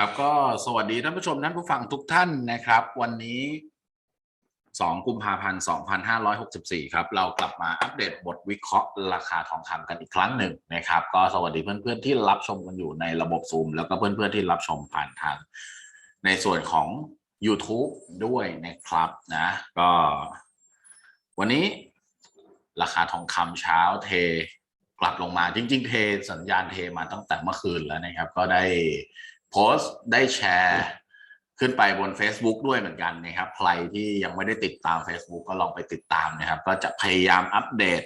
ครับก็สวัสดีท่านผู้ชมท่านผู้ฟังทุกท่านนะครับ วันนี้ 2 กุมภาพันธ์ 2564 ครับ เรากลับมาอัปเดตบทวิเคราะห์ราคาทองคำกันอีกครั้งหนึ่งนะครับ ก็สวัสดีเพื่อนๆที่รับชมกันอยู่ในระบบซูม แล้วก็เพื่อนๆที่รับชมผ่านทาง ในส่วนของ YouTube ด้วยนะครับนะก็ วันนี้ราคาทองคำเช้าเทกลับลงมาจริง ๆ เทสัญญาณเทมาตั้งแต่เมื่อคืนแล้วนะครับ ก็ได้ โพสต์ได้แชร์ขึ้นไปบน Facebook ด้วยเหมือนกันนะครับ ใครที่ยังไม่ได้ติดตาม Facebook ก็ลองไปติดตามนะครับ ก็จะพยายามอัปเดต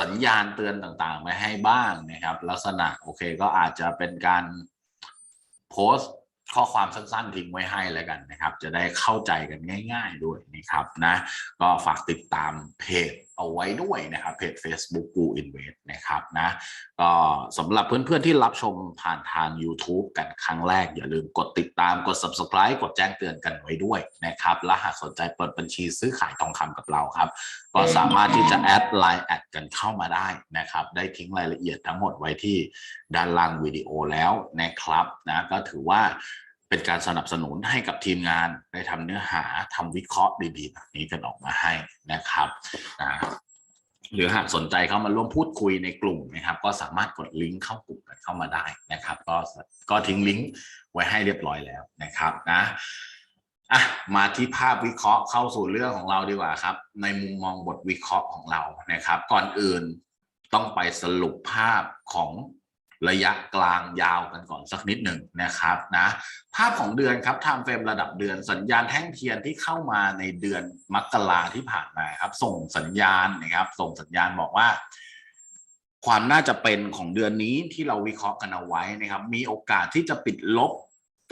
สัญญาณเตือนต่างๆ มาให้บ้างนะครับ ลักษณะโอเคก็อาจจะเป็นการโพสต์ข้อความสั้นๆทิ้งไว้ให้แล้วกันนะครับ จะได้เข้าใจกันง่าย ๆด้วยนะครับนะ ก็ฝากติดตามเพจ เอาไว้ด้วยนะครับเพจ Facebook กู Invest นะครับนะก็สำหรับเพื่อนๆที่รับชมผ่านทาง YouTube กันครั้งแรก อย่าลืมกดติดตามกด Subscribe กดแจ้งเตือนกันไว้ด้วยนะครับ และหากสนใจเปิดบัญชีซื้อขายทองคำกับเราครับ ก็สามารถที่จะแอดไลน์แอดกันเข้ามาได้นะครับ ได้ทิ้งรายละเอียดทั้งหมดไว้ที่ด้านล่างวิดีโอแล้วนะครับนะก็ถือว่า เป็นการสนับสนุนให้กับทีมงานได้ทำเนื้อหาทำวิเคราะห์ดีๆแบบนี้กันออกมาให้นะครับนะหรือหากสนใจเข้ามาร่วมพูดคุยในกลุ่มนะครับ ก็สามารถกดลิงก์เข้ากลุ่มกันเข้ามาได้นะครับ ก็ก็ทิ้งลิงก์ไว้ให้เรียบร้อยแล้วนะครับนะอะมาที่ภาพวิเคราะห์เข้าสู่เรื่องของเราดีกว่าครับ ในมุมมองบทวิเคราะห์ของเรานะครับ ก่อนอื่นต้องไปสรุปภาพของ ระยะกลางยาวกันก่อนสักนิดหนึ่งนะครับนะภาพของเดือนครับไทม์เฟรมระดับเดือนสัญญาณแท่งเทียนที่เข้ามาในเดือนมกราที่ผ่านมาครับส่งสัญญาณนะครับ ส่งสัญญาณบอกว่า ความน่าจะเป็นของเดือนนี้ที่เราวิเคราะห์กันเอาไว้นะครับ มีโอกาสที่จะปิดลบ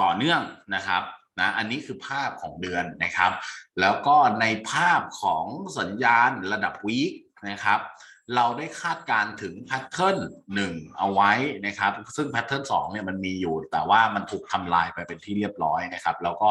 ต่อเนื่องนะครับนะอันนี้คือภาพของเดือนนะครับ แล้วก็ในภาพของสัญญาณระดับวีคนะครับ เราได้คาดการ์ถึงแพทเทิร์นหนึ่งเอาไว้นะครับ ซึ่งแพทเทิร์นสองเนี่ยมันมีอยู่ แต่ว่ามันถูกทำลายไปเป็นที่เรียบร้อยนะครับ แล้วก็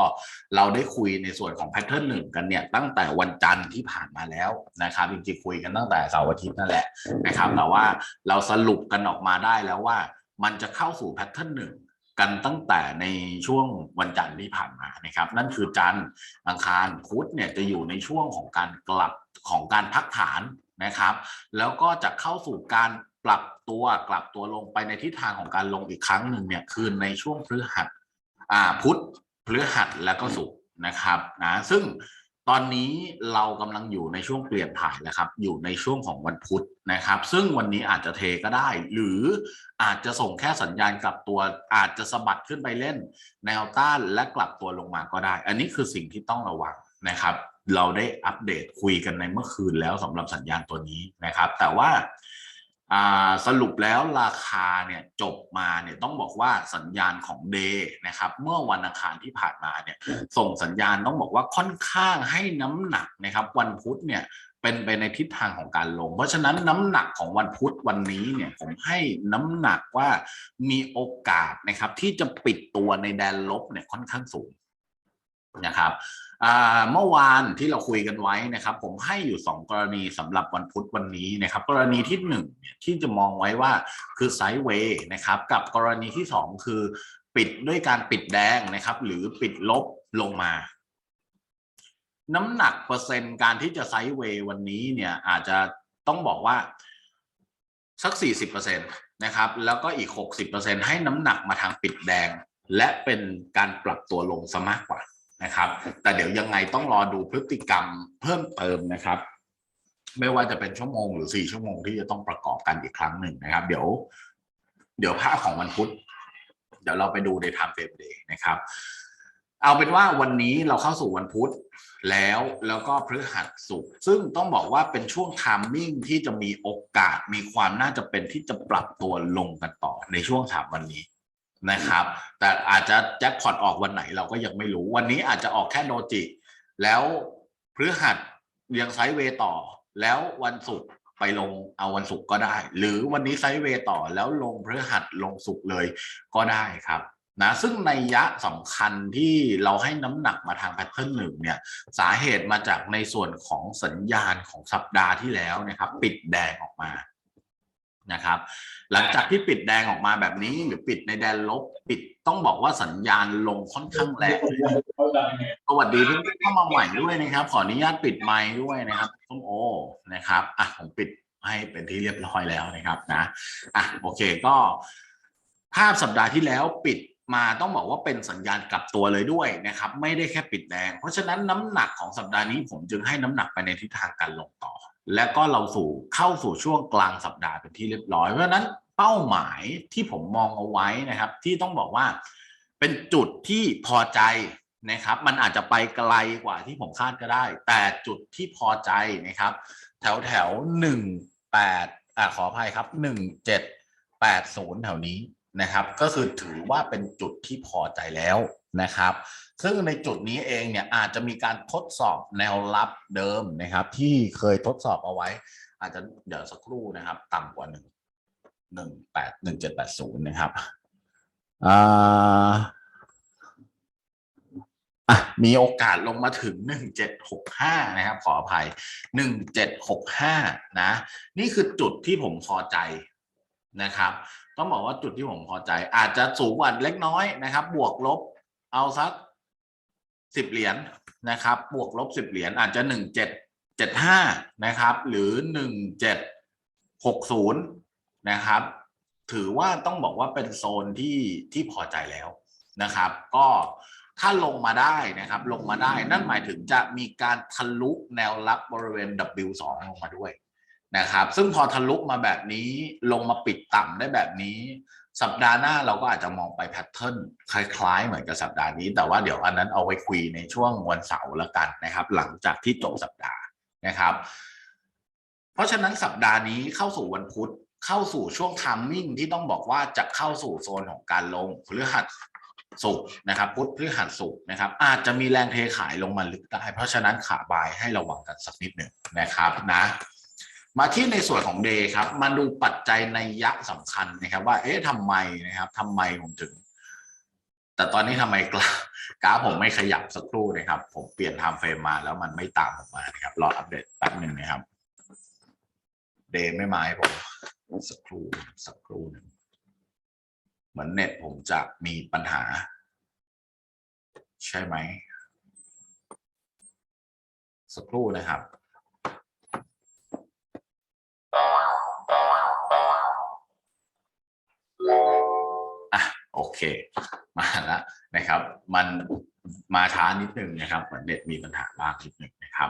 เราได้คุยในส่วนของแพทเทิร์นหนึ่งกันเนี่ยตั้งแต่วันจันทร์ที่ผ่านมาแล้วนะครับจริงๆคุยกันตั้งแต่เสาร์อาทิตย์นั่นแหละนะครับ แต่ว่าเราสรุปกันออกมาได้แล้วว่า มันจะเข้าสู่แพทเทิร์นหนึ่งกันตั้งแต่ในช่วงวันจันทร์ที่ผ่านมานะครับ นั่นคือจันทร์อังคารพุธเนี่ยจะอยู่ในช่วงของการกลับของการพักฐาน นะครับ แล้วก็จะเข้าสู่การปรับตัวกลับตัวลงไปในทิศทางของการลงอีกครั้งหนึ่งเนี่ยคือในช่วงพฤหัสอ่าพุธพฤหัสแล้วก็ศุกร์นะครับนะซึ่งตอนนี้เรากำลังอยู่ในช่วงเปลี่ยนถ่ายแล้วครับอยู่ในช่วงของวันพุธนะครับ ซึ่งวันนี้อาจจะเทก็ได้ หรืออาจจะส่งแค่สัญญาณกลับตัวอาจจะสะบัดขึ้นไปเล่น แนวต้านและกลับตัวลงมาก็ได้ อันนี้คือสิ่งที่ต้องระวังนะครับเราได้อัปเดตคุยกันในเมื่อคืนแล้วสำหรับสัญญาณตัวนี้นะครับ แต่ว่าสรุปแล้วราคาเนี่ยจบมาเนี่ยต้องบอกว่าสัญญาณของเดย์นะครับเมื่อวันอังคารที่ผ่านมาเนี่ยส่งสัญญาณต้องบอกว่าค่อนข้างให้น้ำหนักนะครับวันพุธเนี่ยเป็นไปในทิศทางของการลง เพราะฉะนั้นน้ำหนักของวันพุธวันนี้เนี่ยผมให้น้ำหนักว่ามีโอกาสนะครับที่จะปิดตัวในแดนลบเนี่ยค่อนข้างสูง นะครับเมื่อวานที่เราคุยกันไว้นะครับ ผมให้อยู่ 2 กรณีสำหรับวันพุธวันนี้นะครับ กรณีที่1เนี่ยที่จะมองไว้ว่าคือไซด์เวย์นะครับกับกรณีที่ 2 คือปิดด้วยการปิดแดงนะครับ หรือปิดลบลงมา น้ำหนักเปอร์เซ็นต์การที่จะไซด์เวย์วันนี้เนี่ยอาจจะต้องบอกว่าสัก 40%นะครับ แล้วก็อีก 60%ให้น้ำหนักมาทางปิดแดง และเป็นการปรับตัวลงซะมากกว่า นะครับ แต่เดี๋ยวยังไงต้องรอดูพฤติกรรมเพิ่มเติมนะครับ ไม่ว่าจะเป็นชั่วโมงหรือ4ชั่วโมงที่จะต้องประกอบกันอีกครั้งหนึ่งนะครับ เดี๋ยว เดี๋ยวภาพของวันพุธเดี๋ยวเราไปดูใน time frame day นะครับ เอาเป็นว่าวันนี้เราเข้าสู่วันพุธแล้วแล้วก็พฤหัสศุกร์ซึ่งต้องบอกว่าเป็นช่วงไทามมิ่งที่จะมีโอกาสมีความน่าจะเป็นที่จะปรับตัวลงกันต่อในช่วงสามวันนี้ นะครับ แต่อาจจะแจ็คพอตออกวันไหนเราก็ยังไม่รู้ วันนี้อาจจะออกแค่โดจิ แล้วพฤหัสยังไซด์เวย์ต่อ แล้ววันศุกร์ไปลงเอาวันศุกร์ก็ได้ หรือวันนี้ไซด์เวย์ต่อแล้วลงพฤหัสลงศุกร์เลยก็ได้ครับนะซึ่งในยะสำคัญที่เราให้น้ำหนักมาทางแพทเทิร์นหนึ่งเนี่ยสาเหตุมาจากในส่วนของสัญญาณของสัปดาห์ที่แล้วนะครับ ปิดแดงออกมา นะครับ หลังจากที่ปิดแดงออกมาแบบนี้หรือปิดในแดนลบปิดต้องบอกว่าสัญญาณลงค่อนข้างแรงสวัสดีเพื่อนเข้ามาใหม่ด้วยนะครับ ขออนุญาตปิดไมค์ด้วยนะครับส้มโอนะครับอะผมปิดให้เป็นที่เรียบร้อยแล้วนะครับนะอะโอเคก็ภาพสัปดาห์ที่แล้วปิดมาต้องบอกว่าเป็นสัญญาณกลับตัวเลยด้วยนะครับ ไม่ได้แค่ปิดแดง เพราะฉะนั้นน้ำหนักของสัปดาห์นี้ผมจึงให้น้ำหนักไปในทิศทางการลงต่อ และก็เราสู่เข้าสู่ช่วงกลางสัปดาห์เป็นที่เรียบร้อย เพราะฉะนั้นเป้าหมายที่ผมมองเอาไว้นะครับ ที่ต้องบอกว่าเป็นจุดที่พอใจนะครับ มันอาจจะไปไกลกว่าที่ผมคาดก็ได้ แต่จุดที่พอใจนะครับ แถวแถวหนึ่งแปดอ่าขออภัยครับหนึ่งเจ็ดแปดศูนย์แถวนี้นะครับ ก็คือถือว่าเป็นจุดที่พอใจแล้ว นะครับ ซึ่งในจุดนี้เองเนี่ยอาจจะมีการทดสอบแนวรับเดิมนะครับ ที่เคยทดสอบเอาไว้ อาจจะเดี๋ยวสักครู่นะครับ ต่ำกว่าหนึ่งหนึ่งแปดหนึ่งเจ็ดแปดศูนย์นะครับอ่าอะมีโอกาสลงมาถึงหนึ่งเจ็ดหกห้านะครับ ขออภัยหนึ่งเจ็ดหกห้านะ นี่คือจุดที่ผมพอใจนะครับ ต้องบอกว่าจุดที่ผมพอใจ อาจจะสูงกว่าเล็กน้อยนะครับ บวกลบ เอาสักสิบเหรียญนะครับ บวกลบสิบเหรียญอาจจะหนึ่งเจ็ดเจ็ดห้านะครับ หรือหนึ่งเจ็ดหกศูนย์นะครับ ถือว่าต้องบอกว่าเป็นโซนที่ที่พอใจแล้วนะครับ ก็ถ้าลงมาได้นะครับ ลงมาได้นั่นหมายถึงจะมีการทะลุแนวรับบริเวณ W2 ลงมาด้วยนะครับ ซึ่งพอทะลุมาแบบนี้ลงมาปิดต่ำได้แบบนี้ สัปดาห์หน้าเราก็อาจจะมองไปแพทเทิร์นคล้ายๆ เหมือนกับสัปดาห์นี้ แต่ว่าเดี๋ยวอันนั้นเอาไว้คุยในช่วงวันเสาร์ละกันนะครับ หลังจากที่จบสัปดาห์นะครับ เพราะฉะนั้นสัปดาห์นี้เข้าสู่วันพุธเข้าสู่ช่วงทามมิ่งที่ต้องบอกว่าจะเข้าสู่โซนของการลงพฤหัสศุกนะครับพุธพฤหัสศุกนะครับ อาจจะมีแรงเทขายลงมาลึกได้เพราะฉะนั้นขาบายให้ระวังกันสักนิดหนึ่งนะครับนะ มาที่ในส่วนของเดย์ครับมาดูปัจจัยในยะสำคัญนะครับ ว่า เอ๊ะทำไมนะครับทำไมผมถึง แต่ตอนนี้ทำไมกรากราฟผมไม่ขยับสักครู่นะครับ ผมเปลี่ยนไทม์เฟรมมาแล้วมันไม่ตามผมมานะครับ รออัปเดตแป๊บหนึ่งนะครับเดย์ไม่มาให้ผมสักครู่สักครู่หนึ่งเหมือนเน็ตผมจะมีปัญหา ใช่ไหมสักครู่นะครับ โอเค มาแล้วนะครับ มันมาช้านิดนึงนะครับ เหมือนเน็ตมีปัญหาบ้างนิดนึงนะครับ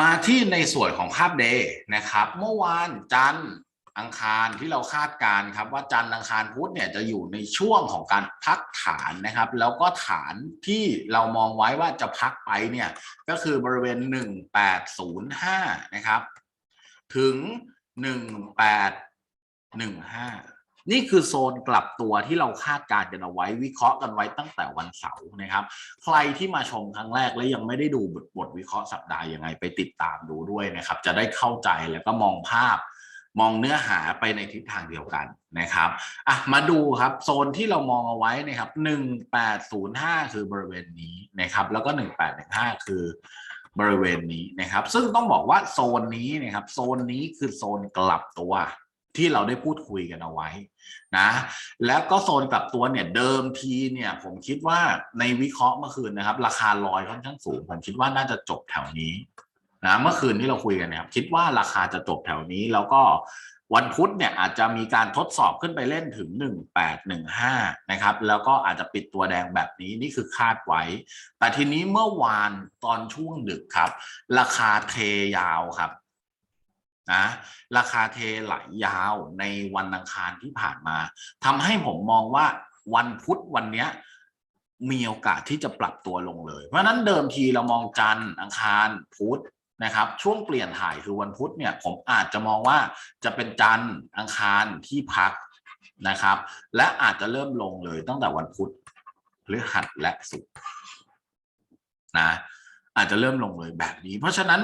มาที่ในส่วนของภาพเดย์นะครับ เมื่อวานจันทร์อังคารที่เราคาดการครับว่าจันทร์อังคารพุธเนี่ยจะอยู่ในช่วงของการพักฐานนะครับ แล้วก็ฐานที่เรามองไว้ว่าจะพักไปเนี่ยก็คือบริเวณ 1805 นะครับ ถึง 1815 นี่คือโซนกลับตัวที่เราคาดการณ์กันเอาไว้วิเคราะห์กันไว้ตั้งแต่วันเสาร์นะครับ ใครที่มาชมครั้งแรกและยังไม่ได้ดูบทบทวิเคราะห์สัปดาห์ยังไงไปติดตามดูด้วยนะครับ จะได้เข้าใจแล้วก็มองภาพ มองเนื้อหาไปในทิศทางเดียวกันนะครับอะมาดูครับโซนที่เรามองเอาไว้นะครับ 1805 คือบริเวณนี้นะครับ แล้วก็ 1815 คือบริเวณนี้นะครับ ซึ่งต้องบอกว่าโซนนี้นะครับ โซนนี้คือโซนกลับตัวที่เราได้พูดคุยกันเอาไว้ นะแล้วก็โซนกลับตัวเนี่ยเดิมทีเนี่ยผมคิดว่าในวิเคราะห์เมื่อคืนนะครับ ราคาลอยค่อนข้างสูง ผมคิดว่าน่าจะจบแถวนี้นะเมื่อคืนที่เราคุยกันนะครับคิดว่าราคาจะจบแถวนี้แล้วก็วันพุธเนี่ยอาจจะมีการทดสอบขึ้นไปเล่นถึง 1815 นะครับ แล้วก็อาจจะปิดตัวแดงแบบนี้นี่คือคาดไว้ แต่ทีนี้เมื่อวานตอนช่วงดึกครับ ราคาเทยาวครับ นะราคาเทไหลยาวในวันอังคารที่ผ่านมาทำให้ผมมองว่าวันพุธวันเนี้ยมีโอกาสที่จะปรับตัวลงเลย เพราะฉะนั้นเดิมทีเรามองจันทร์อังคารพุธนะครับ ช่วงเปลี่ยนถ่ายคือวันพุธเนี่ยผมอาจจะมองว่าจะเป็นจันทร์อังคารที่พักนะครับ และอาจจะเริ่มลงเลยตั้งแต่วันพุธพฤหัสและศุกร์นะอาจจะเริ่มลงเลยแบบนี้ เพราะฉะนั้น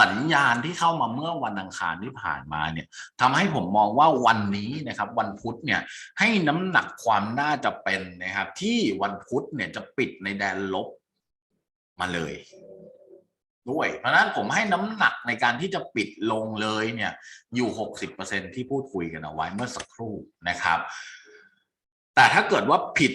สัญญาณที่เข้ามาเมื่อวันอังคารที่ผ่านมาเนี่ยทำให้ผมมองว่าวันนี้นะครับ วันพุธเนี่ยให้น้ำหนักความน่าจะเป็นนะครับ ที่วันพุธเนี่ยจะปิดในแดนลบมาเลย ด้วย เพราะนั้นผมให้น้ำหนักในการที่จะปิดลงเลยเนี่ย อยู่ 60%ที่พูดคุยกันเอาไว้เมื่อสักครู่นะครับ แต่ถ้าเกิดว่าผิด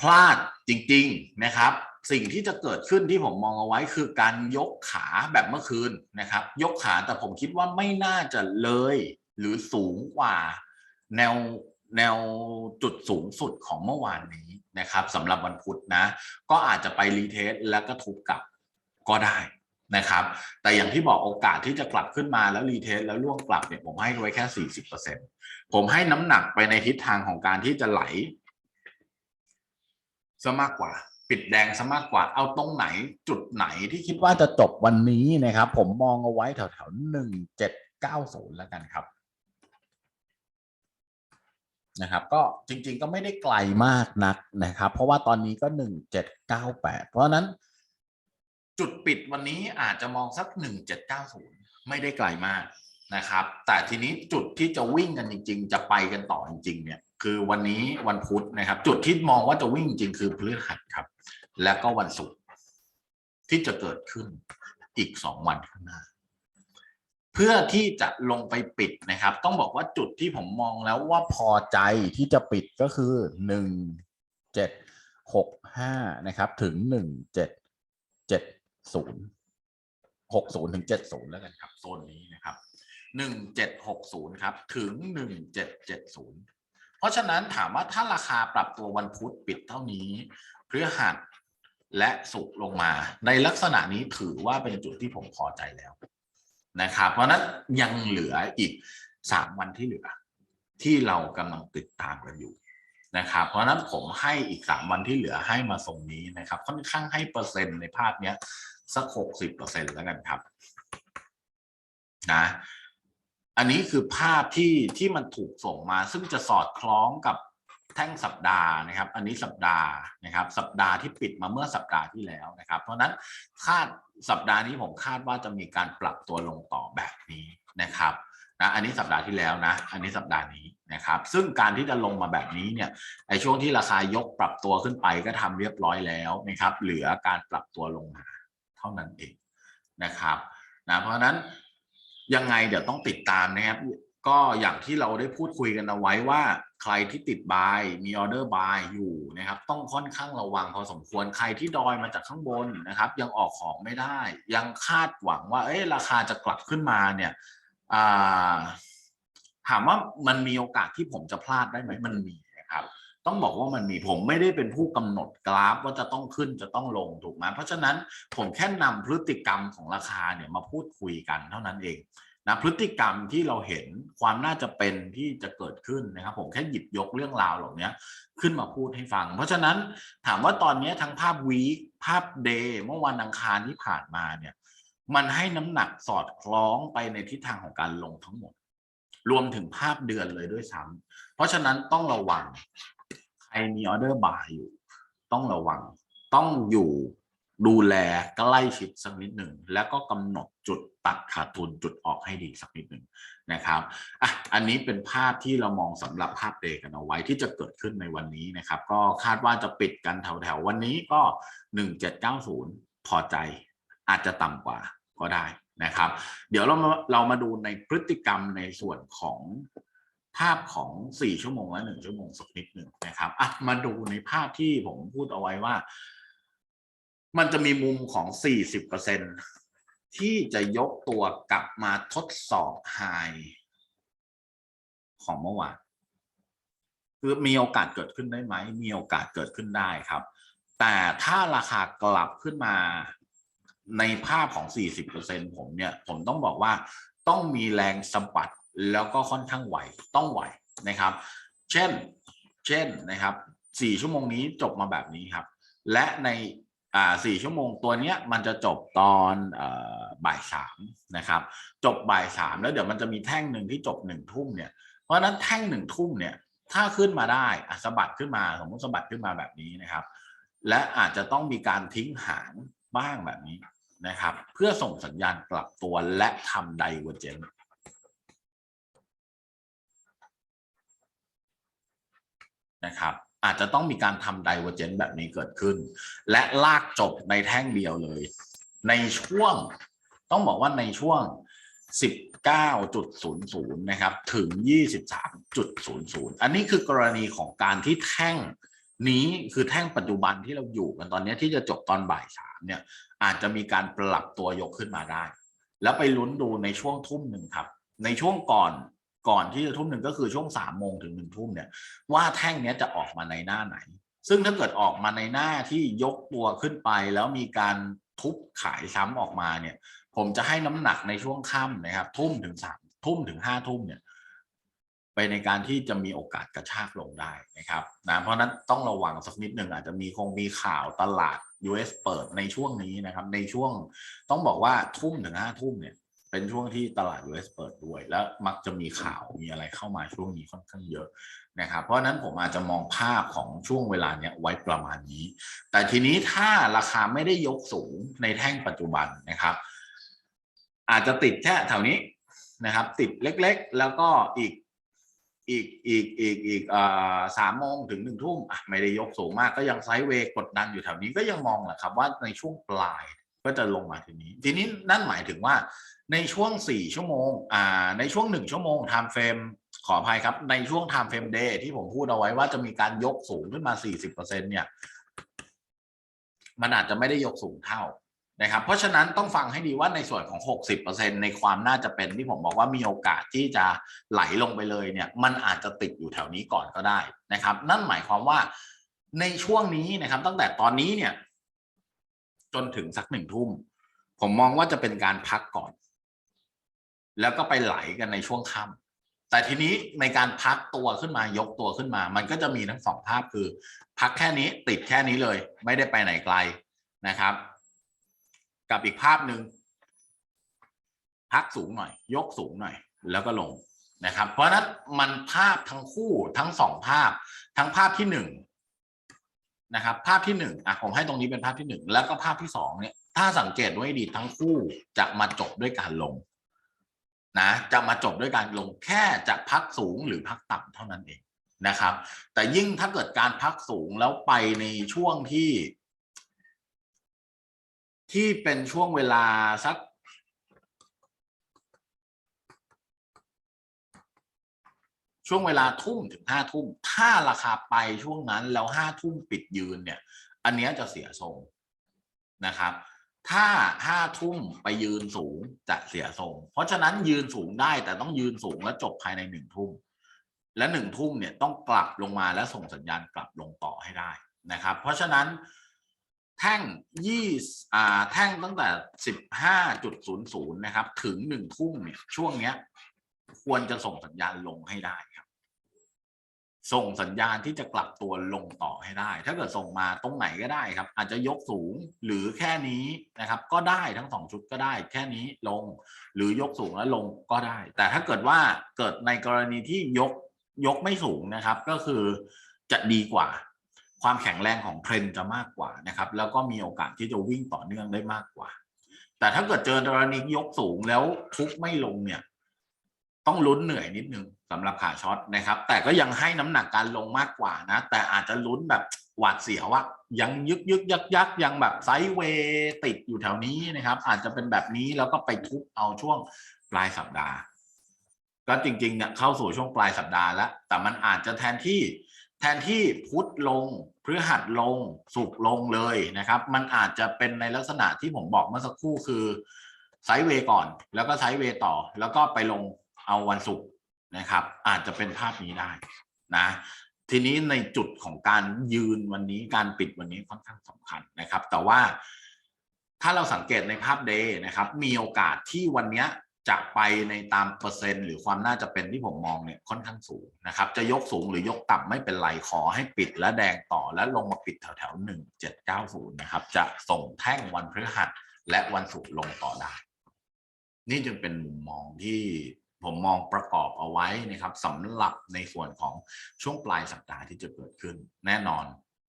พลาดจริง ๆนะครับ สิ่งที่จะเกิดขึ้นที่ผมมองเอาไว้คือการยกขาแบบเมื่อคืนนะครับ ยกขาแต่ผมคิดว่าไม่น่าจะเลย หรือสูงกว่าแนวแนวจุดสูงสุดของเมื่อวานนี้นะครับสำหรับวันพุธนะ ก็อาจจะไปรีเทสแล้วก็ทุบกลับก็ได้นะครับ แต่อย่างที่บอกโอกาสที่จะกลับขึ้นมาแล้วรีเทสแล้วล่วงกลับเนี่ยผมให้ไว้แค่ 40%ผมให้น้ำหนักไปในทิศทางของการที่จะไหลซะมากกว่า ปิดแดงซะมากกว่าเอาตรงไหนจุดไหนที่คิดว่าจะจบวันนี้นะครับ ผมมองเอาไว้แถวๆหนึ่งเจ็ดเก้าศูนย์แล้วกันครับนะครับก็จริงๆก็ไม่ได้ไกลมากนักนะครับ เพราะว่าตอนนี้ก็หนึ่งเจ็ดเก้าแปดเพราะนั้น จุดปิดวันนี้อาจจะมองสักหนึ่งเจ็ดเก้าศูนย์ไม่ได้ไกลมากนะครับ แต่ทีนี้จุดที่จะวิ่งกันจริง ๆ จะไปกันต่อจริง ๆ เนี่ย คือวันนี้วันพุธนะครับ จุดที่มองว่าจะวิ่งจริงคือพฤหัสครับ แล้วก็วันศุกร์ที่จะเกิดขึ้นอีกสองวันข้างหน้า เพื่อที่จะลงไปปิดนะครับ ต้องบอกว่าจุดที่ผมมองแล้วว่าพอใจที่จะปิดก็คือหนึ่งเจ็ดหกห้านะครับ ถึงหนึ่งเจ็ดเจ็ดศูนย์หกศูนย์ถึงเจ็ดศูนย์แล้วกันครับโซนนี้นะครับหนึ่งเจ็ดหกศูนย์ครับ ถึงหนึ่งเจ็ดเจ็ดศูนย์เพราะฉะนั้นถามว่าถ้าราคาปรับตัววันพุธปิดเท่านี้พฤหัส และสุกลงมา ในลักษณะนี้ถือว่าเป็นจุดที่ผมพอใจแล้วนะครับ เพราะนั้นยังเหลืออีกสามวันที่เหลือ ที่เรากำลังติดตามกันอยู่นะครับ เพราะฉะนั้นผมให้อีกสามวันที่เหลือให้มาทรงนี้นะครับ ค่อนข้างให้เปอร์เซ็นต์ในภาพเนี้ยสักหกสิบเปอร์เซ็นต์แล้วกันครับนะอันนี้คือภาพที่ที่มันถูกส่งมา ซึ่งจะสอดคล้องกับ แท่งสัปดาห์นะครับ อันนี้สัปดาห์นะครับ สัปดาห์ที่ปิดมาเมื่อสัปดาห์ที่แล้วนะครับ เพราะนั้นคาดสัปดาห์นี้ผมคาดว่าจะมีการปรับตัวลงต่อแบบนี้นะครับนะอันนี้สัปดาห์ที่แล้วนะ อันนี้สัปดาห์นี้นะครับ ซึ่งการที่จะลงมาแบบนี้เนี่ยในช่วงที่ราคายกปรับตัวขึ้นไปก็ทำเรียบร้อยแล้วนะครับ เหลือการปรับตัวลงมาเท่านั้นเองนะครับนะเพราะฉะนั้นยังไงเดี๋ยวต้องติดตามนะครับ ก็อย่างที่เราได้พูดคุยกันเอาไว้ว่า ใครที่ติดบายมีออเดอร์บายอยู่นะครับ ต้องค่อนข้างระวังพอสมควรใครที่ดอยมาจากข้างบนนะครับ ยังออกของไม่ได้ ยังคาดหวังว่า เอ้ราคาจะกลับขึ้นมาเนี่ยถามว่ามันมีโอกาสที่ผมจะพลาดได้ไหมมันมีนะครับ ต้องบอกว่ามันมีผมไม่ได้เป็นผู้กำหนดกราฟว่าจะต้องขึ้นจะต้องลงถูกไหมเพราะฉะนั้นผมแค่นำพฤติกรรมของราคาเนี่ยมาพูดคุยกันเท่านั้นเอง นะพฤติกรรมที่เราเห็นความน่าจะเป็นที่จะเกิดขึ้นนะครับ ผมแค่หยิบยกเรื่องราวเหล่านี้ขึ้นมาพูดให้ฟัง เพราะฉะนั้นถามว่าตอนนี้ทั้งภาพวีภาพเดย์เมื่อวันอังคารที่ผ่านมาเนี่ย มันให้น้ำหนักสอดคล้องไปในทิศทางของการลงทั้งหมด รวมถึงภาพเดือนเลยด้วยซ้ำเพราะฉะนั้นต้องระวังใครมีออเดอร์บายอยู่ ต้องระวังต้องอยู่ ดูแลใกล้ชิดสักนิดหนึ่ง แล้วก็กำหนดจุดตัดขาดทุนจุดออกให้ดีสักนิดหนึ่งนะครับอะอันนี้เป็นภาพที่เรามองสำหรับภาพเดกันเอาไว้ที่จะเกิดขึ้นในวันนี้นะครับ ก็คาดว่าจะปิดกันแถวๆวันนี้ก็ 1790 พอใจอาจจะต่ำกว่าก็ได้นะครับ เดี๋ยวเรามาเรามาดูในพฤติกรรมในส่วนของภาพของ 4 ชั่วโมงและ 1 ชั่วโมงสักนิดหนึ่งนะครับอะมาดูในภาพที่ผมพูดเอาไว้ว่า มันจะมีมุมของ 40%ที่จะยกตัวกลับมาทดสอบไฮของเมื่อวานคือมีโอกาสเกิดขึ้นได้ไหม มีโอกาสเกิดขึ้นได้ครับ แต่ถ้าราคากลับขึ้นมาในภาพของ 40%ผมเนี่ย ผมต้องบอกว่าต้องมีแรงสะบัดแล้วก็ค่อนข้างไหว ต้องไหวนะครับ เช่น เช่นนะครับ 4 ชั่วโมงนี้จบมาแบบนี้ครับ และใน อ่าสี่ชั่วโมงตัวเนี้ยมันจะจบตอนเอ่อบ่ายสามนะครับ จบบ่ายสามแล้วเดี๋ยวมันจะมีแท่งหนึ่งที่จบหนึ่งทุ่มเนี่ยเพราะฉะนั้นแท่งหนึ่งทุ่มเนี่ยถ้าขึ้นมาได้อะสะบัดขึ้นมาสมมติสะบัดขึ้นมาแบบนี้นะครับ และอาจจะต้องมีการทิ้งหางบ้างแบบนี้นะครับ เพื่อส่งสัญญาณกลับตัวและทำไดเวอร์เจนนะครับ อาจจะต้องมีการทำไดเวอร์เจนแบบนี้เกิดขึ้น และลากจบในแท่งเดียวเลย ในช่วงต้องบอกว่าในช่วง 19.00 นะครับ ถึง 23.00 อันนี้คือกรณีของการที่แท่งนี้คือแท่งปัจจุบันที่เราอยู่กันตอนนี้ที่จะจบตอนบ่ายสามเนี่ยอาจจะมีการปรับตัวยกขึ้นมาได้ แล้วไปลุ้นดูในช่วงทุ่มหนึ่งครับ ในช่วงก่อน ก่อนที่จะทุ่มหนึ่งก็คือช่วงสามโมงถึงหนึ่งทุ่มเนี่ยว่าแท่งเนี้ยจะออกมาในหน้าไหน ซึ่งถ้าเกิดออกมาในหน้าที่ยกตัวขึ้นไปแล้วมีการทุบขายซ้ำออกมาเนี่ย ผมจะให้น้ำหนักในช่วงค่ำนะครับ ทุ่มถึงสามทุ่มถึงห้าทุ่มเนี่ย ไปในการที่จะมีโอกาสกระชากลงได้นะครับนะเพราะฉะนั้นต้องระวังสักนิดหนึ่งอาจจะมีคงมีข่าวตลาด US เปิดในช่วงนี้นะครับ ในช่วงต้องบอกว่าทุ่มถึงห้าทุ่มเนี่ย เป็นช่วงที่ตลาด US เปิดด้วย แล้วมักจะมีข่าวมีอะไรเข้ามาช่วงนี้ค่อนข้างเยอะนะครับ เพราะนั้นผมอาจจะมองภาพของช่วงเวลาเนี้ยไว้ประมาณนี้ แต่ทีนี้ถ้าราคาไม่ได้ยกสูงในแท่งปัจจุบันนะครับ อาจจะติดแค่แถวนี้นะครับ ติดเล็กๆ แล้วก็อีกอีกอีกอีกอีกอ่อสามโมงถึงหนึ่งทุ่มไม่ได้ยกสูงมากก็ยังไซด์เวย์กดดันอยู่แถวนี้ก็ยังมองแหละครับว่าในช่วงปลายก็จะลงมาทีนี้ ทีนี้นั่นหมายถึงว่า ในช่วงสี่ชั่วโมง อ่า ในช่วงหนึ่งชั่วโมงไทม์เฟรมขออภัยครับ ในช่วงไทม์เฟรมเดย์ที่ผมพูดเอาไว้ว่าจะมีการยกสูงขึ้นมา 40%เนี่ย มันอาจจะไม่ได้ยกสูงเท่านะครับ เพราะฉะนั้นต้องฟังให้ดีว่าในส่วนของ 60%ในความน่าจะเป็นที่ผมบอกว่ามีโอกาสที่จะไหลลงไปเลยเนี่ย มันอาจจะติดอยู่แถวนี้ก่อนก็ได้นะครับ นั่นหมายความว่าในช่วงนี้นะครับ ตั้งแต่ตอนนี้เนี่ย จนถึงสักหนึ่งทุ่ม ผมมองว่าจะเป็นการพักก่อน แล้วก็ไปไหลกันในช่วงค่ำแต่ทีนี้ในการพักตัวขึ้นมายกตัวขึ้นมา มันก็จะมีทั้งสองภาพคือ พักแค่นี้ติดแค่นี้เลย ไม่ได้ไปไหนไกลนะครับ กับอีกภาพหนึ่งพักสูงหน่อย ยกสูงหน่อย แล้วก็ลงนะครับ เพราะฉะนั้นมันภาพทั้งคู่ทั้งสองภาพ ทั้งภาพที่หนึ่งนะครับ ภาพที่หนึ่งอะผมให้ตรงนี้เป็นภาพที่หนึ่งแล้วก็ภาพที่สองเนี่ยถ้าสังเกตด้วยดีทั้งคู่จะมาจบด้วยการลง นะจะมาจบด้วยการลงแค่จะพักสูงหรือพักต่ำเท่านั้นเองนะครับ แต่ยิ่งถ้าเกิดการพักสูงแล้วไปในช่วงที่ ที่เป็นช่วงเวลาสักช่วงเวลาทุ่มถึงห้าทุ่ม ถ้าราคาไปช่วงนั้นแล้วห้าทุ่มปิดยืนเนี่ย อันเนี้ยจะเสียทรงนะครับ ถ้าห้าทุ่มไปยืนสูงจะเสียทรง เพราะฉะนั้นยืนสูงได้แต่ต้องยืนสูงแล้วจบภายในหนึ่งทุ่ม และหนึ่งทุ่มเนี่ยต้องกลับลงมาและส่งสัญญาณกลับลงต่อให้ได้นะครับ เพราะฉะนั้นแท่งยี่อ่าแท่งตั้งแต่สิบห้าจุดศูนย์ศูนย์นะครับ ถึงหนึ่งทุ่มเนี่ยช่วงเนี้ย ควรจะส่งสัญญาณลงให้ได้ครับ ส่งสัญญาณที่จะกลับตัวลงต่อให้ได้ ถ้าเกิดส่งมาตรงไหนก็ได้ครับ อาจจะยกสูงหรือแค่นี้นะครับ ก็ได้ทั้งสองชุดก็ได้ แค่นี้ลง หรือยกสูงแล้วลงก็ได้ แต่ถ้าเกิดว่าเกิดในกรณีที่ยกยกไม่สูงนะครับ ก็คือจะดีกว่า ความแข็งแรงของเทรนจะมากกว่านะครับ แล้วก็มีโอกาสที่จะวิ่งต่อเนื่องได้มากกว่า แต่ถ้าเกิดเจอกรณียกสูงแล้วทุกไม่ลงเนี่ย ต้องลุ้นเหนื่อยนิดนึงสำหรับขาช็อตนะครับ แต่ก็ยังให้น้ำหนักการลงมากกว่านะ แต่อาจจะลุ้นแบบหวาดเสียวว่ายังยึกยึกยักยักยังแบบไซด์เวย์ติดอยู่แถวนี้นะครับ อาจจะเป็นแบบนี้แล้วก็ไปทุบเอาช่วงปลายสัปดาห์ ก็จริงๆเนี่ยเข้าสู่ช่วงปลายสัปดาห์แล้ว แต่มันอาจจะแทนที่แทนที่พุทธลงพฤหัสลงสุกร์ลงเลยนะครับ มันอาจจะเป็นในลักษณะที่ผมบอกเมื่อสักครู่คือไซด์เวย์ก่อน แล้วก็ไซด์เวย์ต่อ แล้วก็ไปลง เอาวันศุกร์นะครับ อาจจะเป็นภาพนี้ได้นะทีนี้ในจุดของการยืนวันนี้การปิดวันนี้ค่อนข้างสำคัญนะครับ แต่ว่าถ้าเราสังเกตในภาพเดย์นะครับ มีโอกาสที่วันนี้จะไปในตามเปอร์เซ็นต์ หรือความน่าจะเป็นที่ผมมองเนี่ยค่อนข้างสูงนะครับ จะยกสูงหรือยกต่ำไม่เป็นไรขอให้ปิดและแดงต่อและลงมาปิดแถวแถวหนึ่งเจ็ดเก้าศูนย์นะครับ จะส่งแท่งวันพฤหัสและวันศุกร์ลงต่อได้ นี่จึงเป็นมุมมองที่ ผมมองประกอบเอาไว้นะครับสำหรับในส่วนของช่วงปลายสัปดาห์ที่จะเกิดขึ้น แน่นอน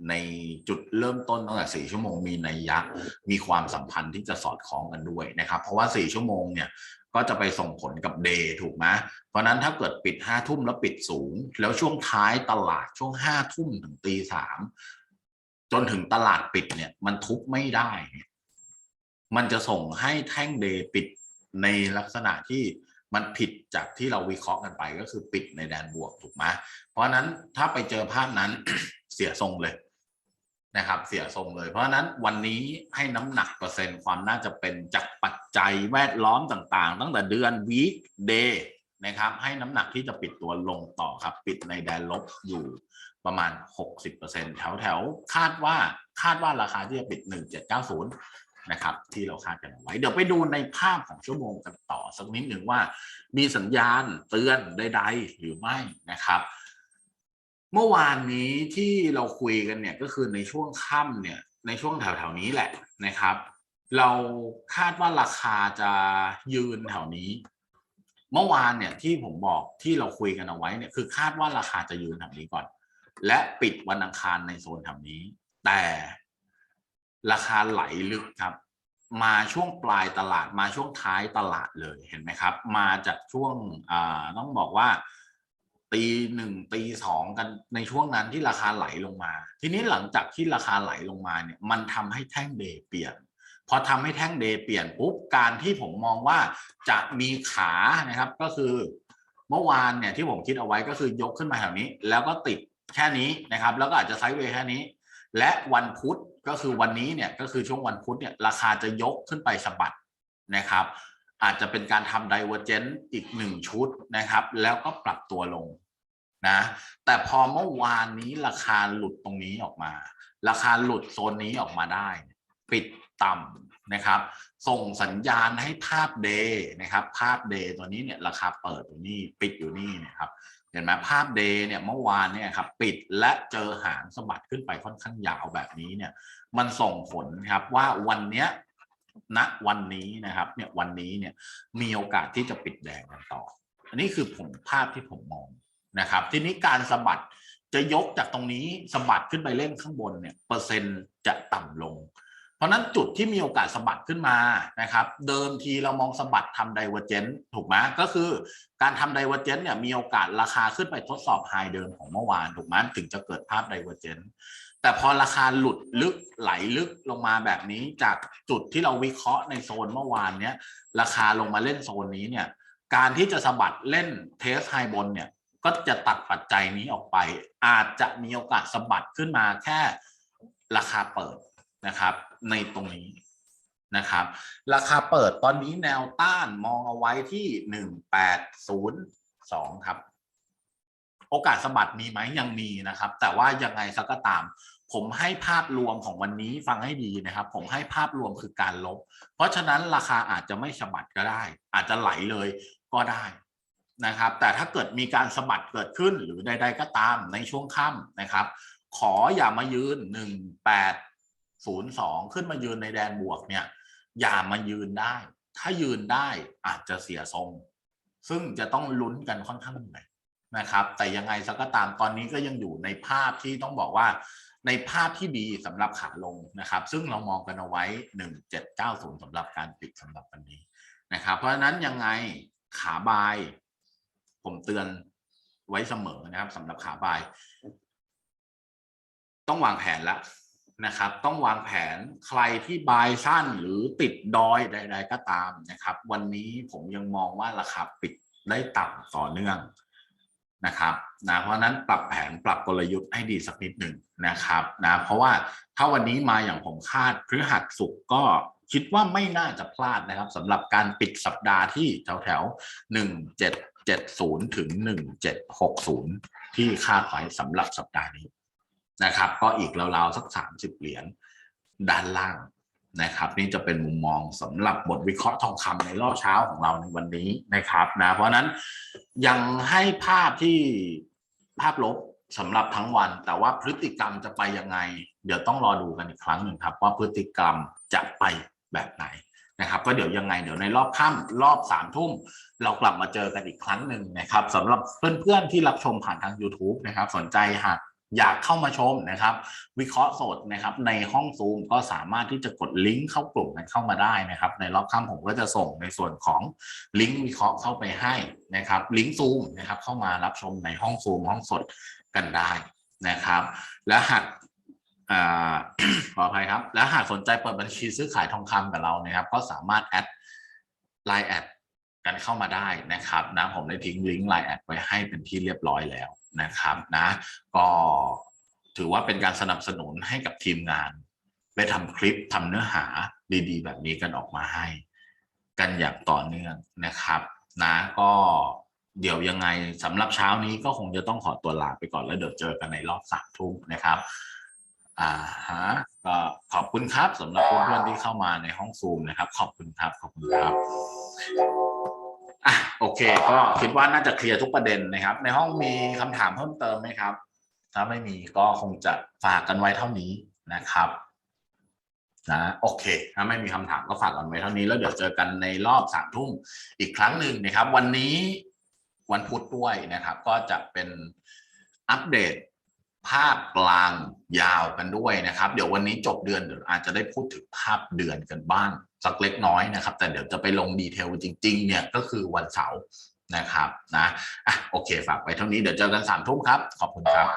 ในจุดเริ่มต้นตั้งแต่สี่ชั่วโมงมีนัยยะมีความสัมพันธ์ที่จะสอดคล้องกันด้วยนะครับ เพราะว่าสี่ชั่วโมงเนี่ยก็จะไปส่งผลกับเดย์ถูกไหมเพราะนั้นถ้าเกิดปิดห้าทุ่มแล้วปิดสูง แล้วช่วงท้ายตลาดช่วงห้าทุ่มถึงตีสามจนถึงตลาดปิดเนี่ยมันทุบไม่ได้ มันจะส่งให้แท่งเดย์ปิดในลักษณะที่ มันผิดจากที่เราวิเคราะห์กันไปก็คือปิดในแดนบวกถูกไหมเพราะฉะนั้นถ้าไปเจอภาพนั้นเสียทรงเลยนะครับ เสียทรงเลย เพราะฉะนั้นวันนี้ให้น้ำหนักเปอร์เซ็นต์ความน่าจะเป็นจากปัจจัยแวดล้อมต่างๆ ตั้งแต่เดือนวีคเดย์นะครับ ให้น้ำหนักที่จะปิดตัวลงต่อครับ ปิดในแดนลบอยู่ประมาณ 60%แถวแถวๆคาดว่าคาดว่าราคาที่จะปิด 1790 นะครับที่เราคาดกันเอาไว้ เดี๋ยวไปดูในภาพของชั่วโมงกันต่อสักนิดหนึ่งว่า มีสัญญาณเตือนใดๆหรือไม่นะครับเมื่อวานนี้ที่เราคุยกันเนี่ยก็คือในช่วงค่ำเนี่ยในช่วงแถวๆนี้แหละนะครับ เราคาดว่าราคาจะยืนแถวนี้ เมื่อวานเนี่ยที่ผมบอกที่เราคุยกันเอาไว้เนี่ยคือคาดว่าราคาจะยืนแถวนี้ก่อน และปิดวันอังคารในโซนแถวนี้ แต่ ราคาไหลลึกครับ มาช่วงปลายตลาดมาช่วงท้ายตลาดเลยเห็นไหมครับ มาจากช่วงต้องบอกว่าตีหนึ่งตีสองกันในช่วงนั้นที่ราคาไหลลงมา ทีนี้หลังจากที่ราคาไหลลงมาเนี่ยมันทำให้แท่งเดย์เปลี่ยนพอทำให้แท่งเดย์เปลี่ยนปุ๊บการที่ผมมองว่าจะมีขานะครับก็คือเมื่อวานเนี่ยที่ผมคิดเอาไว้ก็คือยกขึ้นมาแถวนี้ แล้วก็ติดแค่นี้นะครับ แล้วก็อาจจะไซด์เวย์แค่นี้ และวันพุธ ก็คือวันนี้เนี่ยก็คือช่วงวันพุธเนี่ยราคาจะยกขึ้นไปสะบัดนะครับ อาจจะเป็นการทำ divergence อีกหนึ่งชุดนะครับ แล้วก็ปรับตัวลงนะ แต่พอเมื่อวานนี้ราคาหลุดตรงนี้ออกมา ราคาหลุดโซนนี้ออกมาได้ ปิดต่ำนะครับ ส่งสัญญาณให้ภาพเดย์นะครับ ภาพเดย์ตัวนี้เนี่ยราคาเปิดอยู่นี่ปิดอยู่นี่นะครับ เห็นไหมภาพเดย์เนี่ยเมื่อวานเนี่ยครับปิดและเจอหางสะบัดขึ้นไปค่อนข้างยาวแบบนี้เนี่ยมันส่งผลครับว่าวันเนี้ยณวันนี้นะครับเนี่ยวันนี้เนี่ยมีโอกาสที่จะปิดแดงกันต่อ อันนี้คือผมภาพที่ผมมองนะครับ ทีนี้การสะบัดจะยกจากตรงนี้สะบัดขึ้นไปเล่นข้างบนเนี่ยเปอร์เซ็นต์จะต่ำลง เพราะฉะนั้นจุดที่มีโอกาสสะบัดขึ้นมานะครับ เดิมทีเรามองสะบัดทำไดเวอร์เจนถูกไหมก็คือการทำไดเวอร์เจนเนี่ยมีโอกาสราคาขึ้นไปทดสอบไฮเดิมของเมื่อวานถูกไหมถึงจะเกิดภาพไดเวอร์เจนแต่พอราคาหลุดลึกไหลลึกลงมาแบบนี้จากจุดที่เราวิเคราะห์ในโซนเมื่อวานเนี้ยราคาลงมาเล่นโซนนี้เนี่ยการที่จะสะบัดเล่นเทสไฮบนเนี่ยก็จะตัดปัจจัยนี้ออกไป อาจจะมีโอกาสสะบัดขึ้นมาแค่ราคาเปิดนะครับ ในตรงนี้นะครับ ราคาเปิดตอนนี้แนวต้านมองเอาไว้ที่หนึ่งแปดศูนย์สองครับ โอกาสสะบัดมีไหมยังมีนะครับ แต่ว่ายังไงสักก็ตาม ผมให้ภาพรวมของวันนี้ฟังให้ดีนะครับ ผมให้ภาพรวมคือการลบ เพราะฉะนั้นราคาอาจจะไม่สะบัดก็ได้ อาจจะไหลเลยก็ได้นะครับ แต่ถ้าเกิดมีการสะบัดเกิดขึ้นหรือใด ๆ ก็ตามในช่วงค่ำนะครับ ขออย่ามายืนหนึ่งแปด ศูนย์สองขึ้นมายืนในแดนบวกเนี่ย อย่ามายืนได้ ถ้ายืนได้อาจจะเสียทรง ซึ่งจะต้องลุ้นกันค่อนข้างเหนื่อยนะครับ แต่ยังไงสักก็ตามตอนนี้ก็ยังอยู่ในภาพที่ต้องบอกว่าในภาพที่ดีสำหรับขาลงนะครับ ซึ่งเรามองกันเอาไว้ 1790สำหรับการปิดสำหรับวันนี้นะครับ เพราะฉะนั้นยังไงขาบาย ผมเตือนไว้เสมอนะครับสำหรับขาบาย ต้องวางแผนแล้ว นะครับ ต้องวางแผนใครที่บายสั้นหรือติดดอยใด ๆ ก็ตามนะครับ วันนี้ผมยังมองว่าราคาปิดได้ต่ำต่อเนื่องนะครับนะเพราะนั้นปรับแผนปรับกลยุทธ์ให้ดีสักนิดหนึ่งนะครับนะเพราะว่าถ้าวันนี้มาอย่างผมคาดพฤหัสสุกก็คิดว่าไม่น่าจะพลาดนะครับสำหรับการปิดสัปดาห์ที่แถวแถวหนึ่งเจ็ดเจ็ดศูนย์ถึงหนึ่งเจ็ดหกศูนย์ที่คาดไว้สำหรับสัปดาห์นี้ นะครับ ก็อีกราวๆสักสามสิบเหรียญด้านล่างนะครับ นี่จะเป็นมุมมองสำหรับบทวิเคราะห์ทองคำในรอบเช้าของเราในวันนี้นะครับนะเพราะนั้นยังให้ภาพที่ภาพลบสำหรับทั้งวัน แต่ว่าพฤติกรรมจะไปยังไง เดี๋ยวต้องรอดูกันอีกครั้งหนึ่งครับ ว่าพฤติกรรมจะไปแบบไหนนะครับก็เดี๋ยวยังไงเดี๋ยวในรอบค่ำรอบสามทุ่มเรากลับมาเจอกันอีกครั้งหนึ่งนะครับสำหรับเพื่อนๆที่รับชมผ่านทาง YouTube นะครับ สนใจหาก อยากเข้ามาชมนะครับ วิเคราะห์สดนะครับ ในห้องซูมก็สามารถที่จะกดลิงก์เข้ากลุ่มกันเข้ามาได้นะครับ ในรอบค่ำผมก็จะส่งในส่วนของลิงก์วิเคราะห์เข้าไปให้นะครับ ลิงก์ซูมนะครับ เข้ามารับชมในห้องซูมห้องสดกันได้นะครับ และหากขออภัยครับ และหากสนใจเปิดบัญชีซื้อขายทองคำกับเรานะครับ ก็สามารถแอดไลน์แอด กันเข้ามาได้นะครับนะผมได้ทิ้งลิงก์ไลน์แอดไว้ให้เป็นที่เรียบร้อยแล้วนะครับนะก็ถือว่าเป็นการสนับสนุนให้กับทีมงานได้ทำคลิปทำเนื้อหาดีๆ แบบนี้กันออกมาให้ กันอย่างต่อเนื่องนะครับนะก็เดี๋ยวยังไงสำหรับเช้านี้ก็คงจะต้องขอตัวลาไปก่อนแล้วเดี๋ยวเจอกันในรอบสามทุ่มนะครับอ่าฮะก็ขอบคุณครับสำหรับเพื่อนๆที่เข้ามาในห้องซูมนะครับ ขอบคุณครับ ขอบคุณครับ อะโอเค ก็คิดว่าน่าจะเคลียร์ทุกประเด็นนะครับ ในห้องมีคำถามเพิ่มเติมไหมครับ ถ้าไม่มีก็คงจะฝากกันไว้เท่านี้นะครับนะโอเค ถ้าไม่มีคำถามก็ฝากกันไว้เท่านี้แล้วเดี๋ยวเจอกันในรอบสามทุ่มอีกครั้งหนึ่งนะครับ วันนี้วันพุธด้วยนะครับ ก็จะเป็นอัปเดตภาพกลางยาวกันด้วยนะครับ เดี๋ยววันนี้จบเดือนเดี๋ยวอาจจะได้พูดถึงภาพเดือนกันบ้าง สักเล็กน้อยนะครับ แต่เดี๋ยวจะไปลงดีเทลจริงๆเนี่ยก็คือวันเสาร์นะครับนะอะโอเคฝากไปเท่านี้เดี๋ยวเจอกันสามทุ่มครับ ขอบคุณครับ